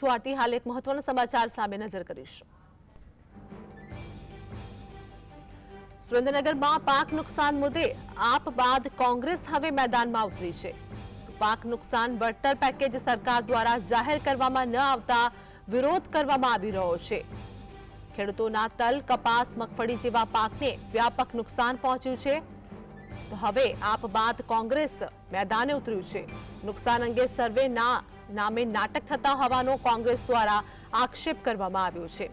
છું આરતી હાલ એક મહત્વના સમાચાર સામે નજર કરીશું. સુરેન્દ્રનગરમાં પાક નુકસાન મુદ્દે આપ બાદ કોંગ્રેસ હવે મેદાનમાં ઉતરી છે. પાક નુકસાન વળતર પેકેજ સરકાર દ્વારા જાહેર કરવામાં ન આવતા વિરોધ કરવામાં આવી રહ્યો છે. ખેડૂતોના તલ, કપાસ, મગફળી જેવા પાકને વ્યાપક નુકસાન પહોંચ્યું છે. તો હવે આપ બાદ કોંગ્રેસ મેદાને ઉતર્યું છે. નુકસાન અંગે સર્વેના નામે નાટક થતા હોવાનો કોંગ્રેસ દ્વારા આક્ષેપ કરવામાં આવ્યો છે.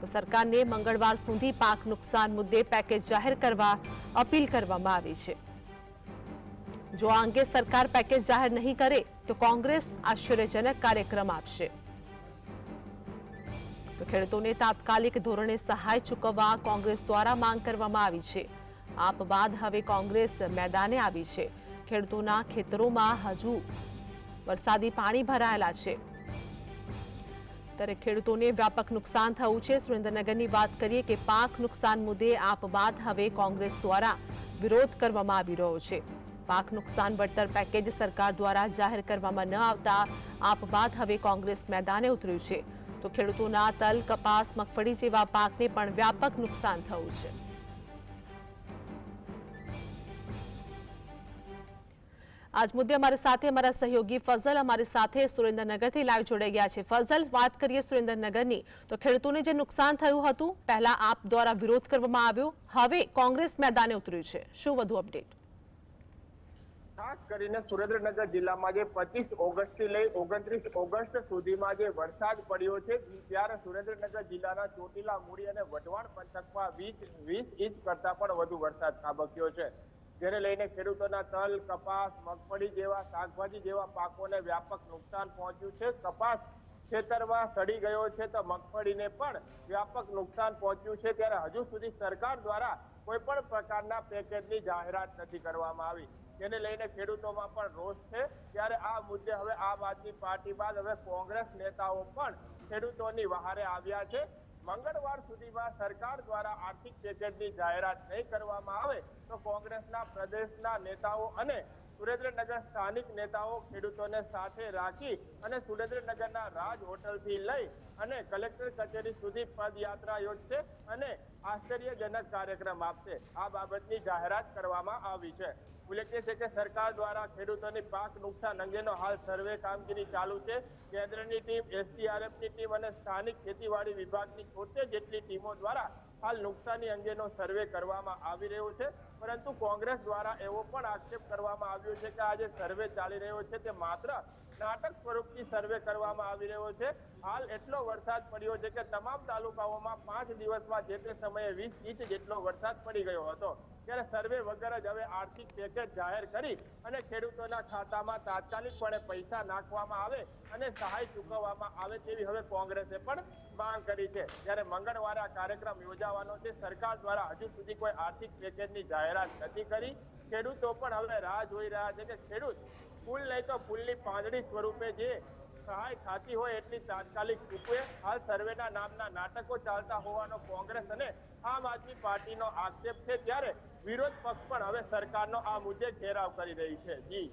તો સરકારને મંગળવાર સુધી પાક નુકસાન મુદ્દે પેકેજ જાહેર કરવા અપીલ કરવામાં આવી છે. જો આ અંગે સરકાર પેકેજ જાહેર નહીં કરે, તો કોંગ્રેસ આશ્ચર્યજનક કાર્યક્રમ આપશે. તો ખેડૂતોને તાત્કાલિક ધોરણે સહાય ચૂકવવા કોંગ્રેસ દ્વારા માંગ કરવામાં આવી છે. આપ બાદ હવે કોંગ્રેસ મેદાને આવી છે. ખેડૂતોના ખેતરોમાં હજુ વરસાદી પાણી ભરાયેલા છે. ત્યારે ખેડૂતોને વ્યાપક નુકસાન થયું છે. સુરેન્દ્રનગરની વાત કરીએ કે પાક નુકસાન મુદ્દે આપ બાદ હવે કોંગ્રેસ દ્વારા વિરોધ કરવામાં આવી રહ્યો છે. પાક નુકસાન વળતર પેકેજ સરકાર દ્વારા જાહેર કરવામાં ન આવતા આપ બાદ હવે કોંગ્રેસ મેદાને ઉતર્યું છે. તો ખેડૂતોના તલ, કપાસ, મગફળી જેવા પાકને પણ વ્યાપક નુકસાન થયું છે. આજ મુદ્દે અમારી સાથે અમારા સહયોગી ફઝલ, અમારી સાથે સુરેન્દ્રનગરથી લાઈવ જોડાઈ ગયા છે. ફઝલ, વાત કરીએ સુરેન્દ્રનગરની. તો ખેડૂતોને જે નુકસાન થયું હતું, પહેલા આપ દ્વારા વિરોધ કરવામાં આવ્યો. હવે કોંગ્રેસ મેદાને ઉતર્યું છે. શું વધુ અપડેટ ખાસ કરીને સુરેન્દ્રનગર જિલ્લામાં જે પચીસ ઓગસ્ટથી લઈ ઓગણત્રીસ ઓગસ્ટ સુધીમાં જે વરસાદ પડ્યો છે ત્યારે સુરેન્દ્રનગર જિલ્લાના ચોટીલા મૂડી અને વઢવાણ પંથકમાં વીસ વીસ ઇંચ કરતા પણ વધુ વરસાદ ખાબક્યો છે. જેને લઈને ખેડૂતોના તલ, કપાસ, મગફળી જેવા, શાકભાજી જેવા પાકોને વ્યાપક નુકસાન પહોંચ્યું છે. કપાસ ખેતરમાં સડી ગયો છે તો મગફળીને પણ વ્યાપક નુકસાન પહોંચ્યું છે. ત્યારે હજુ સુધી સરકાર દ્વારા કોઈ પણ પ્રકારના પેકેજની જાહેરાત નથી કરવામાં આવી. જેને લઈને ખેડૂતોમાં પણ રોષ છે. ત્યારે આ મુદ્દે હવે આમ આદમી પાર્ટી બાદ હવે કોંગ્રેસ નેતાઓ પણ ખેડૂતોની વહારે આવ્યા છે. મંગળવાર સુધીમાં સરકાર દ્વારા આર્થિક પેકેજની જાહેરાત નહીં કરવામાં આવે તો કોંગ્રેસના પ્રદેશના નેતાઓ અને સુરેન્દ્રનગર સ્થાનિક નેતાઓ ખેડૂતોને સાથે રાખી અને સુરેન્દ્રનગરના રાજ હોટલથી લઈ અને કલેક્ટર કચેરી સુધી પદયાત્રા યોજશે અને આશ્ચર્યજનક કાર્યક્રમ આપશે. આ બાબતની જાહેરાત કરવામાં આવી છે. ઉલ્લેખનીય છે કે સરકાર દ્વારા ખેડૂતોની પાક નુકસાન અંગેનો હાલ સર્વે કામગીરી ચાલુ છે. કેન્દ્રની ટીમ, એસડીઆરએફની ટીમ અને સ્થાનિક ખેતીવાડી વિભાગની છોતેર જેટલી ટીમો દ્વારા હાલ નુકસાની અંગેનો સર્વે કરવામાં આવી રહ્યો છે. પરંતુ કોંગ્રેસ દ્વારા એવો પણ આક્ષેપ કરવામાં આવ્યો છે કે આ જે સર્વે ચાલી રહ્યો છે તે માત્ર નાટક સ્વરૂપથી સર્વે કરવામાં આવી રહ્યો છે. હાલ એટલો વરસાદ પડ્યો છે કે તમામ તાલુકાઓમાં પાંચ દિવસમાં જે તે સમયે વીસ ઇંચ જેટલો વરસાદ પડી ગયો હતો. ત્યારે સર્વે વગર જ હવે આર્થિક પેકેજ જાહેર કરી અને ખેડૂતોના ખાતામાં તાત્કાલિકપણે પૈસા નાખવામાં આવે અને સહાય ચૂકવવામાં આવે તેવી હવે કોંગ્રેસે પણ માંગ કરી છે. ત્યારે મંગળવારે આ કાર્યક્રમ યોજાવાનો છે, સરકાર દ્વારા હજુ સુધી કોઈ આર્થિક પેકેજની જાહેરાત નથી કરી. ખેડૂતો પણ હવે રાહ જોઈ રહ્યા છે કે ખેડૂત ફૂલ નહીં તો ફૂલની પાંદડી સ્વરૂપે જે સહાય થતી હોય એટલી તાત્કાલિક ચૂકવે હાલ સર્વેના નામના નાટકો ચાલતા હોવાનો કોંગ્રેસ અને આમ આદમી પાર્ટીનો આક્ષેપ છે. ત્યારે વિરોધ પક્ષ પણ હવે સરકારનો આ મુદ્દે ઘેરાવ કરી રહી છે. જી.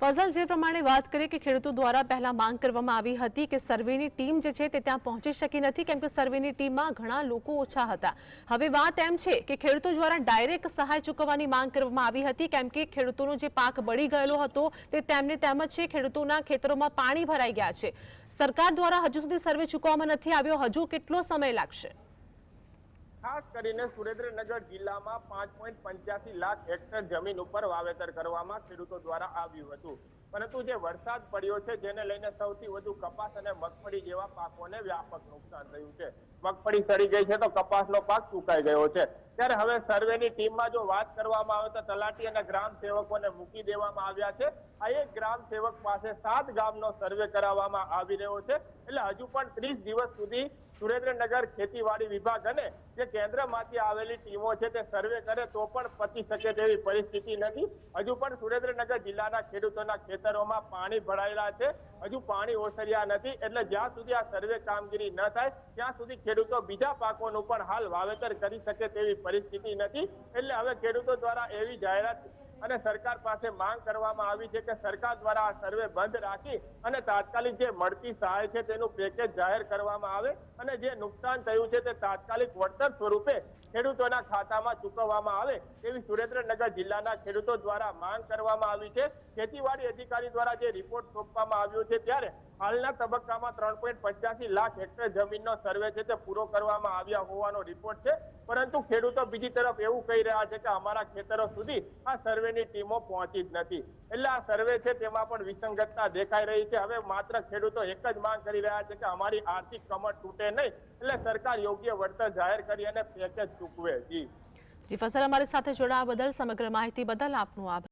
ફઝલ જે પ્રમાણે વાત કરીએ કે ખેડૂતો દ્વારા પહેલા માંગ કરવામાં આવી હતી કે સર્વેની ટીમ જે છે તે ત્યાં પહોંચી શકી નથી, કેમ કે સર્વેની ટીમમાં ઘણા લોકો ઓછા હતા. હવે વાત એમ છે કે ખેડૂતો દ્વારા ડાયરેક્ટ સહાય ચૂકવવાની માંગ કરવામાં આવી હતી, કેમ કે ખેડૂતોનો જે પાક બળી ગયેલો હતો તે તેમને તેમ જ છે ખેડૂતોના ખેતરોમાં પાણી ભરાઈ ગયા છે. સરકાર દ્વારા હજુ સુધી સર્વે ચૂકવવામાં નથી આવ્યો, હજુ કેટલો સમય લાગશે? ખાસ કરીને સુરેન્દ્રનગર જિલ્લામાં પાંચ પોઈન્ટ પંચ્યાસી લાખ હેક્ટર જમીન ઉપર વાવેતર કરવામાં ખેડૂતો દ્વારા આવ્યું હતું. પરંતુ જે વરસાદ પડ્યો છે, જેને લઈને સૌથી વધુ કપાસ અને મગફળી જેવા પાકોને વ્યાપક નુકસાન થયું છે. મગફળી સડી ગઈ છે તો કપાસનો પાક સુકાઈ ગયો છે. ત્યારે હવે સર્વેની ટીમમાં જો વાત કરવામાં આવે તો તલાટી અને ગ્રામ સેવકોને મૂકી દેવામાં આવ્યા છે. આ એક ગ્રામ સેવક પાસે સાત ગામનો સર્વે કરાવવામાં આવી રહ્યો છે. એટલે હજુ પણ ત્રીસ દિવસ સુધી સુરેન્દ્રનગર ખેતીવાડી વિભાગ અને જે કેન્દ્રમાંથી આવેલી ટીમો છે તે સર્વે કરે તો પણ પતી શકે તેવી પરિસ્થિતિ નથી. હજુ પણ સુરેન્દ્રનગર જિલ્લાના ખેડૂતોના ખેતરોમાં પાણી ભરાયેલા છે. હજુ પાણી ઓસર્યા નથી. એટલે જ્યાં સુધી આ સર્વે કામગીરી ન થાય, ત્યાં સુધી ખેડૂતો બીજા પાકોનું પણ હાલ વાવેતર કરી શકે તેવી પરિસ્થિતિ નથી. એટલે હવે ખેડૂતો દ્વારા એવી જાહેરાત અને સરકાર પાસે માંગ કરવામાં આવી છે કે સરકાર દ્વારા આ સર્વે બંધ રાખી અને તાત્કાલિક જે મળતી સહાય છે તેનું પેકેજ જાહેર કરવામાં આવે અને જે નુકસાન થયું છે તે તાત્કાલિક વળતર સ્વરૂપે ખેડૂતોના ખાતામાં ચૂકવવામાં આવે તેવી સુરેન્દ્રનગર જિલ્લાના ખેડૂતો દ્વારા માંગ કરવામાં આવી છે. ખેતીવાડી અધિકારી દ્વારા જે રિપોર્ટ સોંપવામાં આવ્યો છે ત્યારે હાલના તબક્કામાં ત્રણ પોઈન્ટ પંચ્યાસી લાખ હેક્ટર જમીનનો સર્વે છે તે પૂરો કરવામાં આવ્યા હોવાનો રિપોર્ટ છે. પરંતુ ખેડૂતો બીજી તરફ એવું કહી રહ્યા છે કે અમારા ખેતરો સુધી આ સર્વેની ટીમો પહોંચી જ નથી. એટલે આ સર્વે છે તેમાં પણ વિસંગતતા દેખાઈ રહી છે. હવે માત્ર ખેડૂતો એક જ માંગ કરી રહ્યા છે કે અમારી આર્થિક કમર તૂટે નહીં. એટલે સરકાર યોગ્ય વળતર જાહેર કરી અને પેકેજ ચૂકવે. જી. જી, ફસલ અમારી સાથે જોડાવા બદલ સમગ્ર માહિતી બદલ આપનું આભાર.